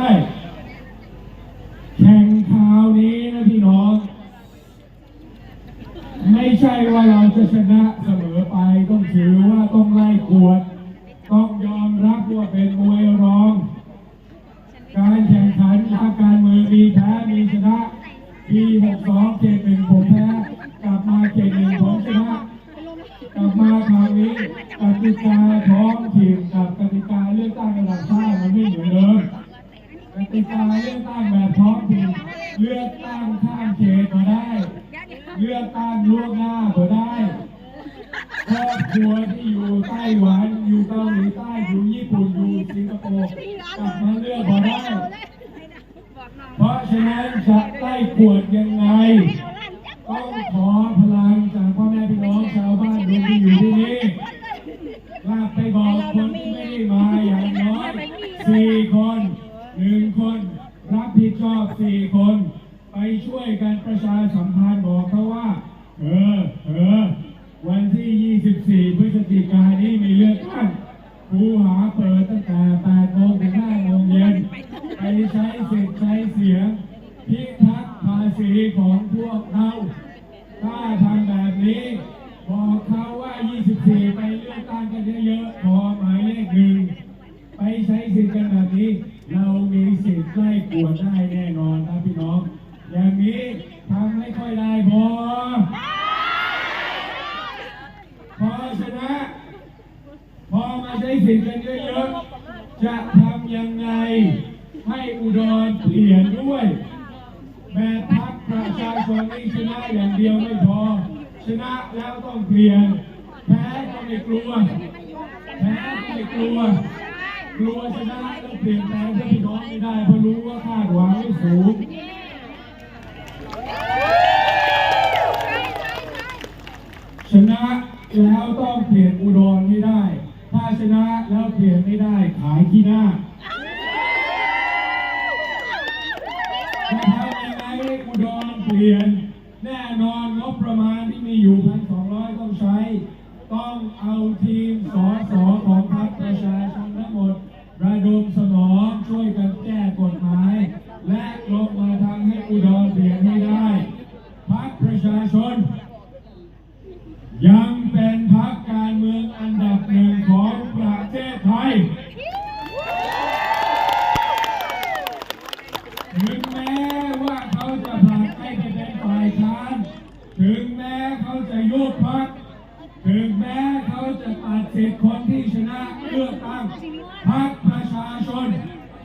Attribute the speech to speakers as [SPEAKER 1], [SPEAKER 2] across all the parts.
[SPEAKER 1] ได้แข่งคราวนี้นะพี่น้อง ไม่ใช่ว่าเราจะชนะเสมอไปต้องถือว่าต้องไล่กวด ต้องยอมรับว่าเป็นมวยรอง การแข่งขันทางการเมืองมีแพ้มีชนะปี62เขตหนึ่งผมแพ้กลับมาเขตหนึ่งผมชนะ กลับมาคราวนี้กติกาท้องถิ่นกับกติกาเลือกตั้งระดับชาติมันไม่เหมือนเดิมกติกา เลือกตั้งแบบท้องถิ่นเลือกตั้งข้ามเขตก็ได้ เลือกตั้งล่วงหน้าก็ได้ครอบครัวที่อยู่ไต้หวันอยู่เกาหลีใต้อยู่ญี่ปุ่นอยู่สิงคโปร์กลับมาเลือกก็ได้ เพราะฉะนั้นจะไล่กวดยังไงต้องขอพลังจากพ่อแม่พี่น้องชาวบ้านที่อยู่ที่นี่ ชอบสี่คน ไปช่วยกันประชาสัมพันธ์บอกเขาว่า เออ เออ วันที่ 24 พฤศจิกายนนี้มีเลือกตั้งคูหาเปิดตั้งแต่8โมงถึง5โมงเย็นไปใช้สิทธิ์ใช้เสียง พิทักษ์ภาษีของพวกเรา ถ้าทำแบบนี้ บอกเขาว่า 24 ไปเลือกตั้งกันเยอะๆพอหมายเลขหนึ่งไปใช้สิทธิ์กันแบบนี้ เรามีสิทธิ์ไล่กวดได้แน่นอนครับพี่น้อง อย่างนี้ทำไม่ค่อยได้พอ พอชนะ พอมาใช้สิทธิ์ กันเยอะๆ จะทำยังไงให้อุดรเปลี่ยนด้วย แบบพักประชาชนนี่ชนะอย่างเดียวไม่พอ ชนะแล้วต้องเปลี่ยน แพ้ก็ไม่กลัว แพ้ไม่กลัว กลัวชนะแล้วเปลี่ยนแปลงให้พี่น้องไม่ได้เพราะรู้ว่าคาดหวังไม่สูงชนะแล้วต้องเปลี่ยนอุดร ชนะแล้วเปลี่ยนไม่ได้ขายขี้หน้าจะทำยังไงให้อุดรเปลี่ยน แน่นอนงบประมาณที่มีอยู่พันสองร้อยต้องใช้ ต้องเอาทีมสอสอของพรรคประชาชนทั้งหมดระดมสมองช่วยกันแก้กฎหมาย และลงมาทำให้อุดรเปลี่ยนให้ได้พรรคประชาชน ยังเป็นพรรคการเมืองอันดับหนึ่งของประเทศไทย ถึงแม้ว่าเขาจะผลักให้ไปเป็นฝ่ายค้าน ถึงแม้เขาจะยุบพัก ถึงแม้เขาจะตัดสิทธิ์คนที่ชนะเลือกตั้งพักประชาชน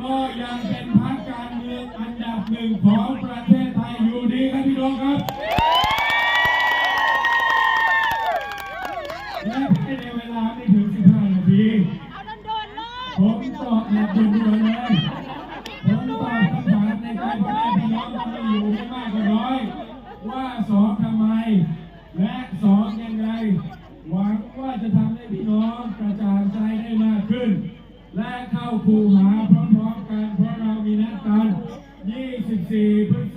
[SPEAKER 1] ก็ยัง เป็นพักการเมืองอันดับหนึ่งของประเทศไทยอยู่ดีครับพี่น้องครับและภายในเวลาไม่ถึง 15 นาทีผมตอบแบบด่วนๆเลยผมตอบคำถามในการพ่อแม่พี่น้องที่อยู่ไม่มากก็น้อย ว่าสองทำไม และสองยังไง หวังว่าจะทำให้พี่น้องกระจ่างใจได้มากขึ้น และเข้าคูหา Stephen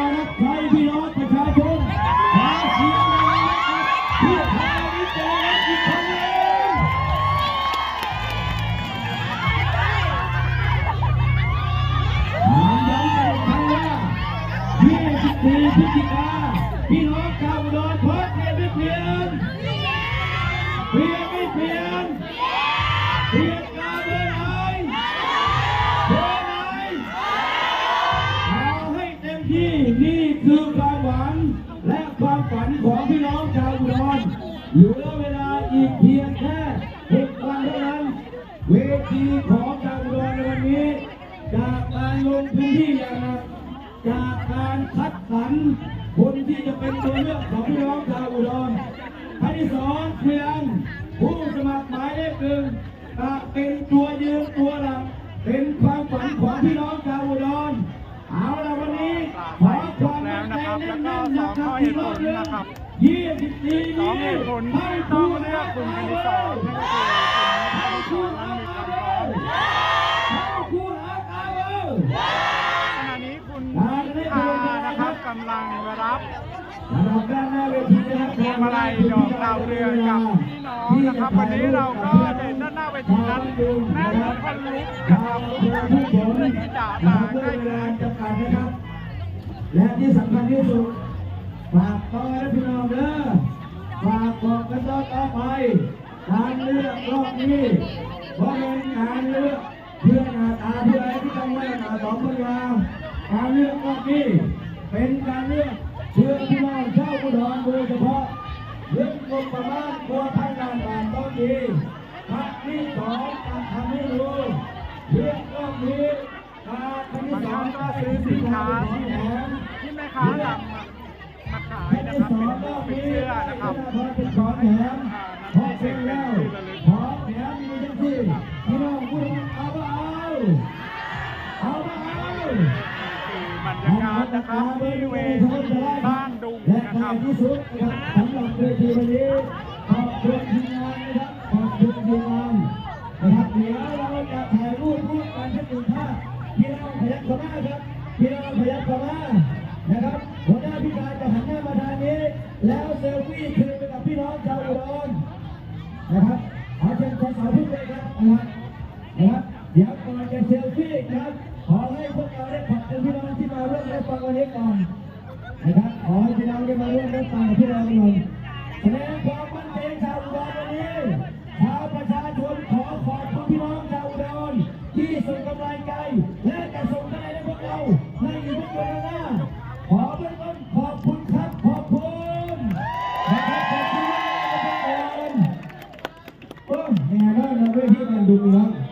[SPEAKER 1] อกจากกอรับใช้พี่น้องประชาชนหาเสียงมาเพื่อพาวิจารณ์อีกครั้งหนึ่งถาย้ำกันอีกครั้งว่า24พฤศจิกาพี่น้องชาวอุดรพร้อมเปลี่ยนไม่เปลี่ยนเปลี่ยนไม่เปลี่ยนเปลี่ยน นี้จากการลงพื้นที่อย่างหนักจากการคัดสรรคนที่จะเป็นตัวเลือกของพี่น้องชาวอุดรท่านที่สองเพียงผู้สมัครหมายเลขหนึ่งจะเป็นตัวยืนตัวหลัก
[SPEAKER 2] เป็นความฝันของพี่น้องชาวอุดรเอาละวันนี้ขอความมั่นใจแน่นๆนะครับที่รอบเรื่องยี่สิบสี่นี้
[SPEAKER 3] เหตุผลที่ต้องเลือกคุณคณิตศรนั่นก็คือคุ ขณะนี้คุณพิธานะครับกำลังรับ
[SPEAKER 2] สำหรับด้านหน้าเวทีนะครับ
[SPEAKER 3] พวงมาลัยดอกดาวเรืองกับพี่น้องนะครับ วันนี้เราก็เห็นด้านหน้าเวทีนั้นแน่นคนลุกนะครับลุกที่ด่าตา
[SPEAKER 2] เพื่อ
[SPEAKER 3] ได้
[SPEAKER 2] เว
[SPEAKER 3] เล
[SPEAKER 2] ยจำกัดนะครับและที่สำคัญที่สุดฝากต่อและพี่น้องเด้อฝากบอกกันต่อต่อไปการเลือกรอบนี้เพราะเป็นการเลือก เพื่อหน้าตาเพื่ออะไรที่ต้องไว้หน้าสองคนยาวการเลือกรอบนี้เป็นการเลือกเพื่อพี่น้องชาวอุดรโดยเฉพาะเรื่องงบประมาณตัวพันล้านบาทต้องดีพรรคที่สองการทำให้รู้เรื่องรอบนี้การครั้งที่
[SPEAKER 3] บาง
[SPEAKER 2] สอ
[SPEAKER 3] ท่างนก็ซื้อสินค้าที่ที่แม่ค้านำมามาขายนะครับเป็นเป็นเสื้อนะครับ
[SPEAKER 2] เป็นของแถมพอเป็นแล้วพอ
[SPEAKER 3] บริเวณบ้านดุงนะครับ
[SPEAKER 2] สำหรับเวทีวันนี้ขอบคุณทีมงานนะครับ ฟังวันนี้ก่อนนะครับขอให้พี่น้องได้มาร่วมรับฟังกับพี่น้องกันหน่อยแสดงความมั่นใจชาวอุดรวันนี้ชาวประชาชนขอขอบคุณพี่น้องชาวอุดรที่ส่งกำลังใจและจะส่งใจให้พวกเราในอีกวันหน้าขอเบื้องต้นขอบคุณครับขอบคุณนะครับขอบคุณมากนะครับทุกคนโอ้แห่แล้วนะเวทีมันดูแล้วม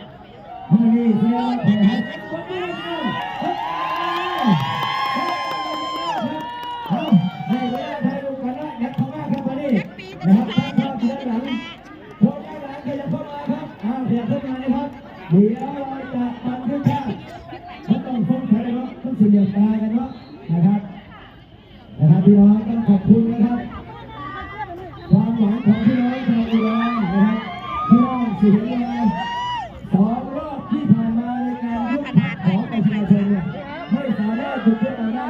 [SPEAKER 2] มานะครับเดี๋ยวเราจะบันทึกภาพเขาต้องฟ้องใครเนาะต้องสี่เหลี่ยมตากันเนาะนะครับนะครับพี่น้องต้องขอบคุณนะครับ ความหวังของพี่น้องชาวอุดรนะครับพี่น้องสิงห์บุรีสองรอบที่ผ่านมาในการยุบของประชาชนเนี่ยไม่สามารถหยุดพวกเราได้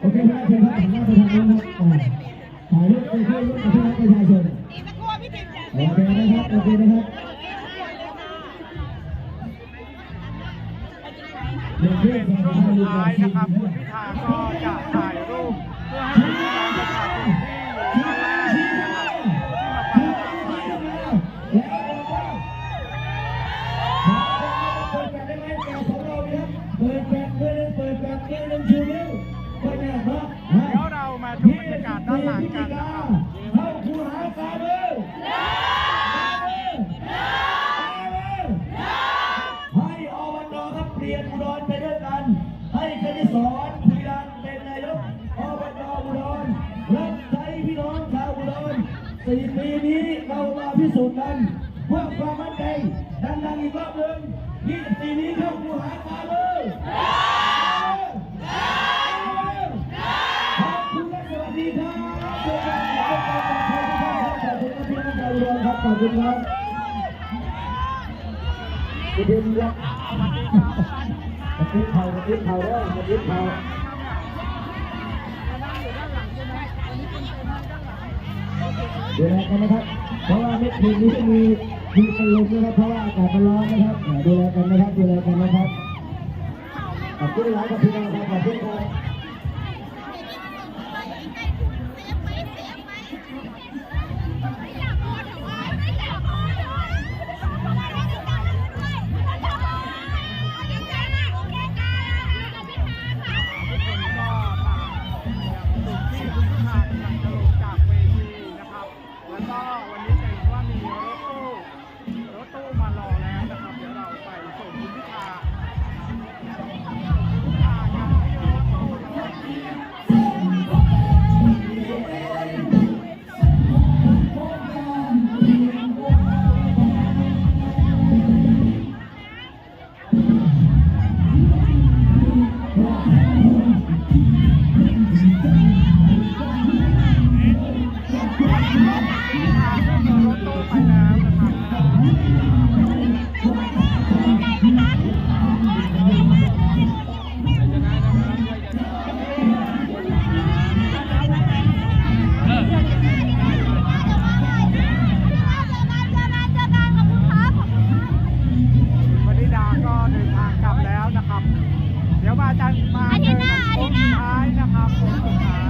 [SPEAKER 2] โอเคไหมเชิญครับหันหน้าไปทางนู้นครับถ่ายรูปไปเพื่อร่วมกับพี่น้องประชาชนโอเคนะครับโอเคนะครับ
[SPEAKER 3] ช่วงสุดท้ายนะครับคุณพิธาก็จะถ่ายรูปเพื่อให้
[SPEAKER 2] ตครับเปลี่ยนอุดรไปด้วยกัน ให้คณิสอนคุยรันเป็นนายกอบตอุดรรับใช้พี่น้องชาวอุดรสี่ปีนี้เรามาพิสูจน์กันเพื่อความมั่นใจดังๆอีกรอบหนึ่งยี่สิบสี่นี้เข้าคูหาตาเลขอบคุณและสวัสดีครับเจอกันใหม่ในการต่อไปนะครับขอบคุณพี่น้องชาวอุดรครับ บคุณครับคุณเดนครับมาติดเข่าได้มายึดเข่าดูแลกันนะครับ เพราะว่าเม็ดทีนี้มีมีเป็นลมนะครับ เพราะว่าอากาศมันร้อนนะครับดูแลกันนะครับดูแลกันนะครับ ขอบคุณหลายกับพี่น้องครับขอบคุณครับ
[SPEAKER 3] ดี๋ยวมาอาจารย์มาอาทิตย์หน้าอาทิตย์หน้านะครับผมสุดท้าย